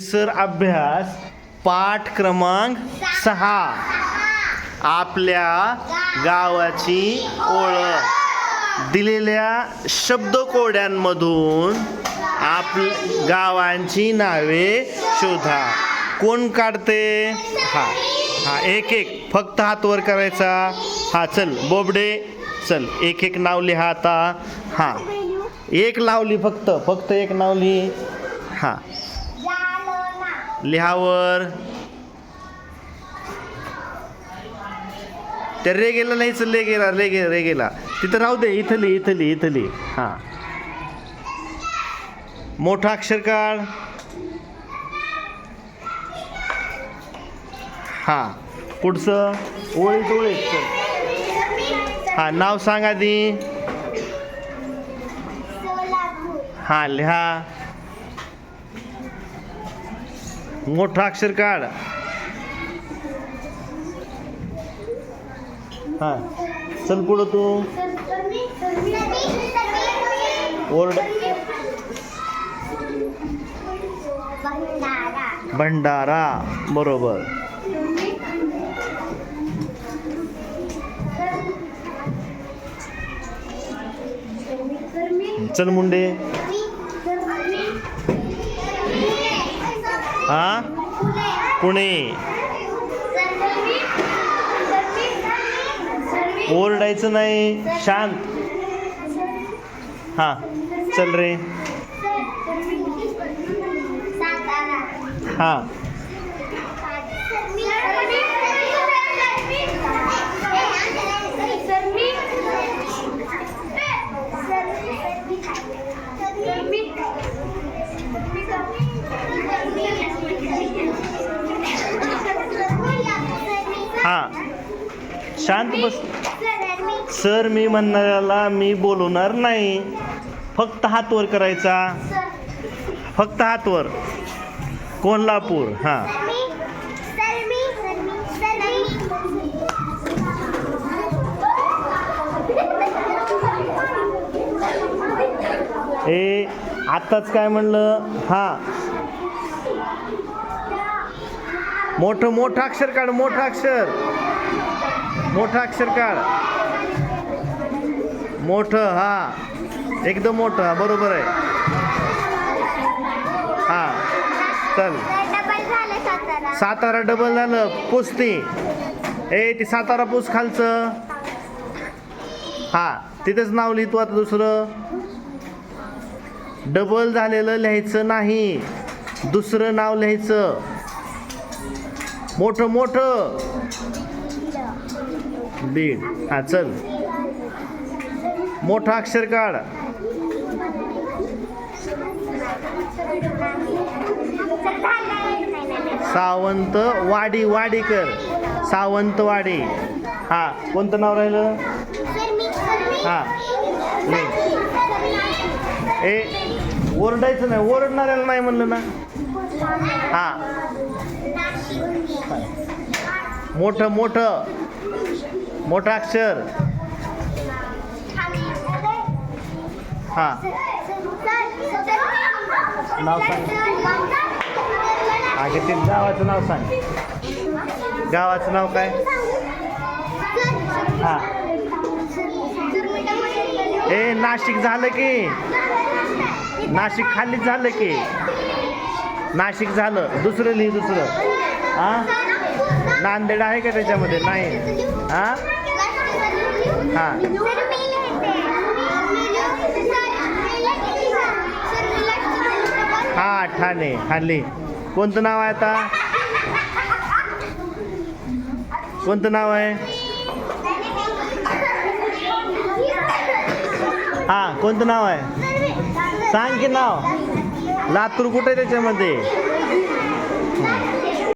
Sir अभ्यास पाठ क्रमांक सहा. आपल्या गावाची ओळख. दिलेल्या शब्दकोड्यांमधून आप गावांची नावे शोधा. कोण काढते? हा हा एक एक. फक्त हात वर करायचा. हा चल बोबडे चल एक एक नाव लिहा आता. हा. एक लावली फक्त फक्त एक नाव लिही. हा. लिहावर. त्या रेगेला नाहीच लेगेला रेगे रेगेला. तिथं राहू दे इथं लिही इथं लिही इथं लिही. हां. मोठं अक्षर काढ. हां. पुढचं. ओळीत ओळीत. चल हां नाव सांग आधी. हां लिहा. मोठा अक्षर काढ. हां. चल पुढं तू. ओरड भंडारा. बरोबर. चल मुंडे. हा? पुणे. ओरडायचं नाही. शांत. हा चल रे. हा. हां. शांत बस. सर मी म्हणणाऱ्याला मी बोलवणार नाही. फक्त हातवर करायचा. फक्त हातवर. कोल्हापूर हां. ए आत्ताच काय म्हणलं? हां. मोठं मोठं अक्षर काढ मोठं अक्षर. मोठं अक्षर काढ. मोठं हा. एकदम मोठं हा बरोबर आहे. हा. चल. सातारा डबल झालं. पुसती. ए ती सातारा पूस खालचं. हा. तिथेच नाव लिहितो आता दुसरं. डबल झालेलं लिहायचं नाही. दुसरं नाव लिहायचं. मोठं मोठं. बीड. हा चल. मोठं अक्षर काढ. सावंत वाडी वाडी कर. सावंतवाडी हा कोणतं नाव राहिलं? हा. लिह. ए ओरडायचं नाही. ओरडणाऱ्याला नाही म्हणलं ना? हा. मोठं मोठं. मोठं अक्षर. हा. नाव सांग. आगे ते गावाचं नाव सांग. गावाचं नाव काय? हा. ए नाशिक झालं की. नाशिक खालीच झालं की. नाशिक झालं. दुसरं लिहि दुसरं. हा? नांदेड आहे का त्याच्यामध्ये? नाही. हा? हा. हा ठाणे. हल्ली. कोणतं नाव आहे आता? कोणतं नाव आहे? हा कोणतं नाव आहे? सांग की नाव. लातूर कुठे आहे त्याच्यामध्ये?